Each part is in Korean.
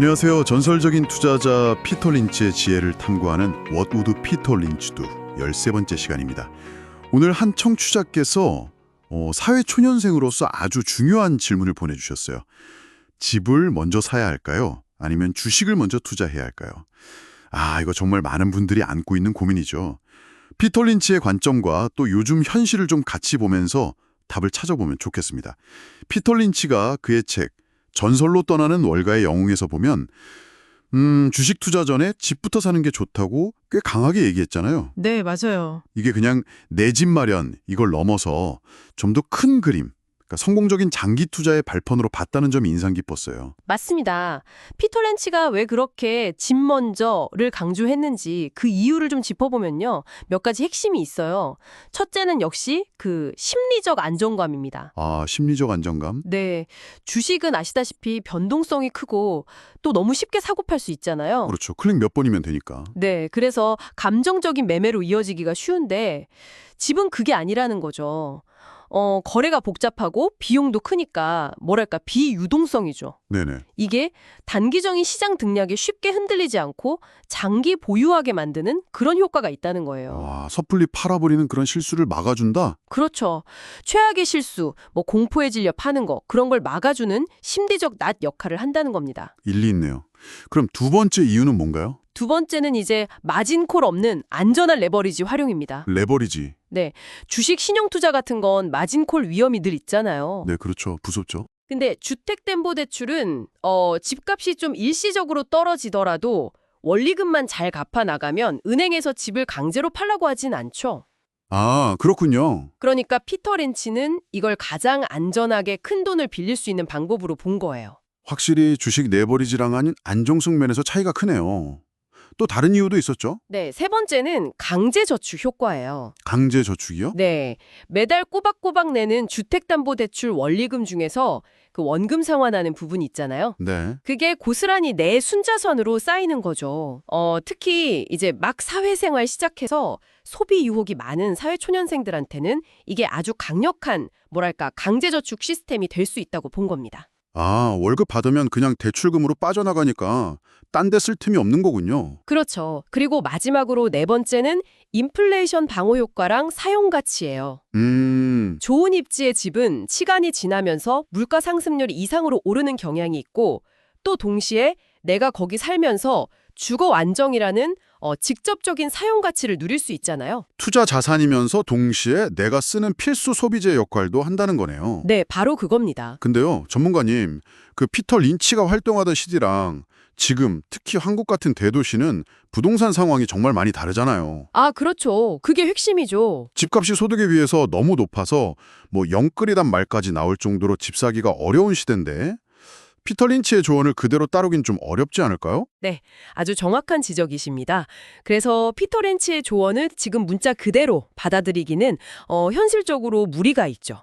안녕하세요. 전설적인 투자자 피터 린치의 지혜를 탐구하는 Peter Lynch Do 13번째 시간입니다. 오늘 한 청취자께서 어, 사회 초년생으로서 아주 중요한 질문을 보내주셨어요. 집을 먼저 사야 할까요? 아니면 주식을 먼저 투자해야 할까요? 아, 이거 정말 많은 분들이 안고 있는 고민이죠. 피터 린치의 관점과 또 요즘 현실을 좀 같이 보면서 답을 찾아보면 좋겠습니다. 피터 린치가 그의 책 전설로 떠나는 월가의 영웅에서 보면 음, 주식 투자 전에 집부터 사는 게 좋다고 꽤 강하게 얘기했잖아요. 네, 맞아요. 이게 그냥 내 집 마련 이걸 넘어서 좀 더 큰 그림, 그러니까 성공적인 장기 투자의 발판으로 봤다는 점이 인상 깊었어요. 맞습니다. 피터 렌치가 왜 그렇게 집 먼저를 강조했는지 그 이유를 좀 짚어보면요. 몇 가지 핵심이 있어요. 첫째는 역시 그 심리적 안정감입니다. 아, 심리적 안정감? 네. 주식은 아시다시피 변동성이 크고 또 너무 쉽게 사고 팔 수 있잖아요. 그렇죠. 클릭 몇 번이면 되니까. 네. 그래서 감정적인 매매로 이어지기가 쉬운데 집은 그게 아니라는 거죠. 어, 거래가 복잡하고 비용도 크니까 뭐랄까 비유동성이죠. 네네. 이게 단기적인 시장 등락에 쉽게 흔들리지 않고 장기 보유하게 만드는 그런 효과가 있다는 거예요. 와, 섣불리 팔아버리는 그런 실수를 막아준다? 그렇죠. 최악의 실수, 뭐 공포에 질려 파는 거 그런 걸 막아주는 심리적 낫 역할을 한다는 겁니다. 일리 있네요. 그럼 두 번째 이유는 뭔가요? 두 번째는 이제 마진콜 없는 안전한 레버리지 활용입니다. 레버리지. 네, 주식 신용 투자 같은 건 마진콜 위험이 늘 있잖아요. 네, 그렇죠. 무섭죠. 근데 주택담보대출은 어, 집값이 좀 일시적으로 떨어지더라도 원리금만 잘 갚아 나가면 은행에서 집을 강제로 팔라고 하진 않죠. 아, 그렇군요. 그러니까 피터 렌치는 이걸 가장 안전하게 큰 돈을 빌릴 수 있는 방법으로 본 거예요. 확실히 주식 레버리지랑은 안정성 면에서 차이가 크네요. 또 다른 이유도 있었죠? 네, 세 번째는 강제 저축 효과예요. 강제 저축이요? 네, 매달 꼬박꼬박 내는 주택담보대출 원리금 중에서 그 원금 상환하는 부분이 있잖아요. 네. 그게 고스란히 내 순자산으로 쌓이는 거죠. 어, 특히 이제 막 사회생활 시작해서 소비 유혹이 많은 사회초년생들한테는 이게 아주 강력한 뭐랄까 강제저축 시스템이 될 수 있다고 본 겁니다. 아, 월급 받으면 그냥 대출금으로 빠져나가니까 딴 데 쓸 틈이 없는 거군요. 그렇죠. 그리고 마지막으로 네 번째는 인플레이션 방어 효과랑 사용 가치예요. 음, 좋은 입지의 집은 시간이 지나면서 물가 상승률이 이상으로 오르는 경향이 있고 또 동시에 내가 거기 살면서 주거 안정이라는 어, 직접적인 사용 가치를 누릴 수 있잖아요. 투자 자산이면서 동시에 내가 쓰는 필수 소비재 역할도 한다는 거네요. 네, 바로 그겁니다. 근데요, 전문가님, 그 피터 린치가 활동하던 시기랑 지금 특히 한국 같은 대도시는 부동산 상황이 정말 많이 다르잖아요. 아, 그렇죠. 그게 핵심이죠. 집값이 소득에 비해서 너무 높아서 뭐 영끌이단 말까지 나올 정도로 집 사기가 어려운 시대인데 피터 린치의 조언을 그대로 따르긴 좀 어렵지 않을까요? 아주 정확한 지적이십니다. 그래서 피터 렌치의 조언을 지금 문자 그대로 받아들이기는 어, 현실적으로 무리가 있죠.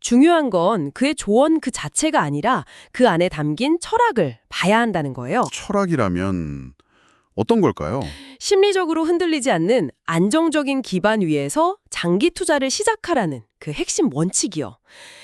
중요한 건 그의 조언 그 자체가 아니라 그 안에 담긴 철학을 봐야 한다는 거예요. 철학이라면 어떤 걸까요? 심리적으로 흔들리지 않는 안정적인 기반 위에서 장기 투자를 시작하라는 그 핵심 원칙이요.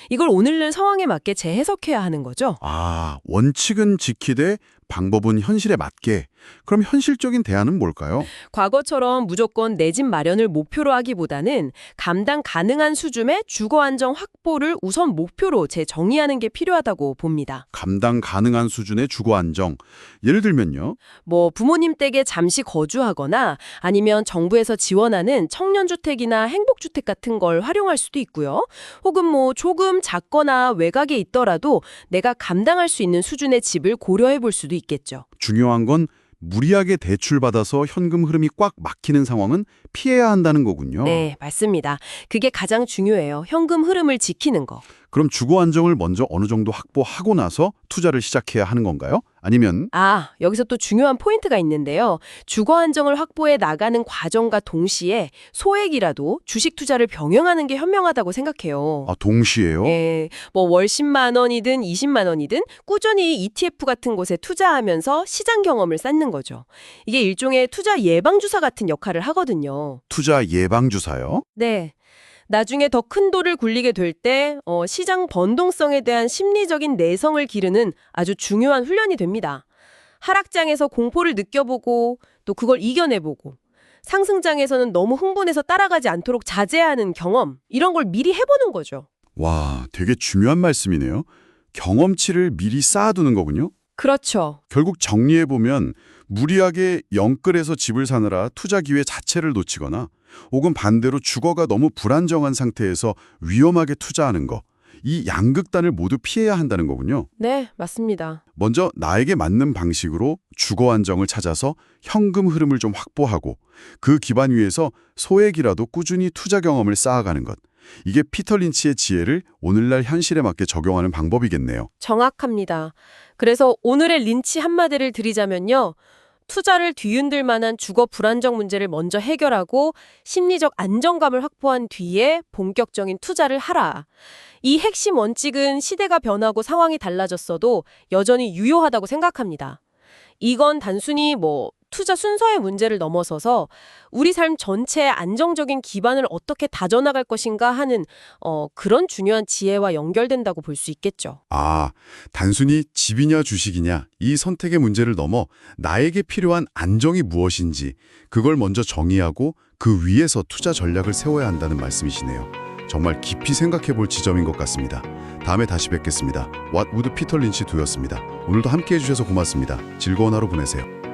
이걸 오늘날 상황에 맞게 재해석해야 하는 거죠. 아, 원칙은 지키되 방법은 현실에 맞게. 그럼 현실적인 대안은 뭘까요? 과거처럼 무조건 내 집 마련을 목표로 하기보다는 감당 가능한 수준의 주거 안정 확보를 우선 목표로 재정의하는 게 필요하다고 봅니다. 감당 가능한 수준의 주거 안정. 예를 들면요. 뭐 부모님 댁에 잠시 거주하거나 아니면 정부에서 지원하는 청년주택이나 행복주택 같은 걸 활용할 수도 있고요. 혹은 뭐 조금 작거나 외곽에 있더라도 내가 감당할 수 있는 수준의 집을 고려해 볼 수도 있겠죠. 중요한 건 무리하게 대출받아서 현금 흐름이 꽉 막히는 상황은 피해야 한다는 거군요. 네, 맞습니다. 그게 가장 중요해요. 현금 흐름을 지키는 거. 그럼 주거 안정을 먼저 어느 정도 확보하고 나서 투자를 시작해야 하는 건가요? 아니면 아, 여기서 또 중요한 포인트가 있는데요. 주거 안정을 확보해 나가는 과정과 동시에 소액이라도 주식 투자를 병행하는 게 현명하다고 생각해요. 아, 동시에요? 예, 뭐월 10만 원이든 20만 원이든 꾸준히 ETF 같은 곳에 투자하면서 시장 경험을 쌓는 거죠. 이게 일종의 투자 예방 주사 같은 역할을 하거든요. 투자 예방 주사요? 네. 나중에 더 큰 돌을 굴리게 될때 어, 시장 변동성에 대한 심리적인 내성을 기르는 아주 중요한 훈련이 됩니다. 하락장에서 공포를 느껴보고 또 그걸 이겨내보고 상승장에서는 너무 흥분해서 따라가지 않도록 자제하는 경험 이런 걸 미리 해보는 거죠. 와, 되게 중요한 말씀이네요. 경험치를 미리 쌓아두는 거군요. 그렇죠. 결국 정리해보면 무리하게 영끌에서 집을 사느라 투자 기회 자체를 놓치거나 혹은 반대로 주거가 너무 불안정한 상태에서 위험하게 투자하는 거. 이 양극단을 모두 피해야 한다는 거군요. 네, 맞습니다. 먼저 나에게 맞는 방식으로 주거 안정을 찾아서 현금 흐름을 좀 확보하고 그 기반 위에서 소액이라도 꾸준히 투자 경험을 쌓아가는 것. 이게 피터 린치의 지혜를 오늘날 현실에 맞게 적용하는 방법이겠네요. 정확합니다. 그래서 오늘의 린치 한마디를 드리자면요. 투자를 뒤흔들 만한 주거 불안정 문제를 먼저 해결하고 심리적 안정감을 확보한 뒤에 본격적인 투자를 하라. 이 핵심 원칙은 시대가 변하고 상황이 달라졌어도 여전히 유효하다고 생각합니다. 이건 단순히 뭐 투자 순서의 문제를 넘어서서 우리 삶 전체의 안정적인 기반을 어떻게 다져나갈 것인가 하는 어, 그런 중요한 지혜와 연결된다고 볼 수 있겠죠. 아, 단순히 집이냐 주식이냐 이 선택의 문제를 넘어 나에게 필요한 안정이 무엇인지 그걸 먼저 정의하고 그 위에서 투자 전략을 세워야 한다는 말씀이시네요. 정말 깊이 생각해 볼 지점인 것 같습니다. 다음에 다시 뵙겠습니다. 왓 우드 피터 린치 두였습니다. 오늘도 함께 해 주셔서 고맙습니다. 즐거운 하루 보내세요.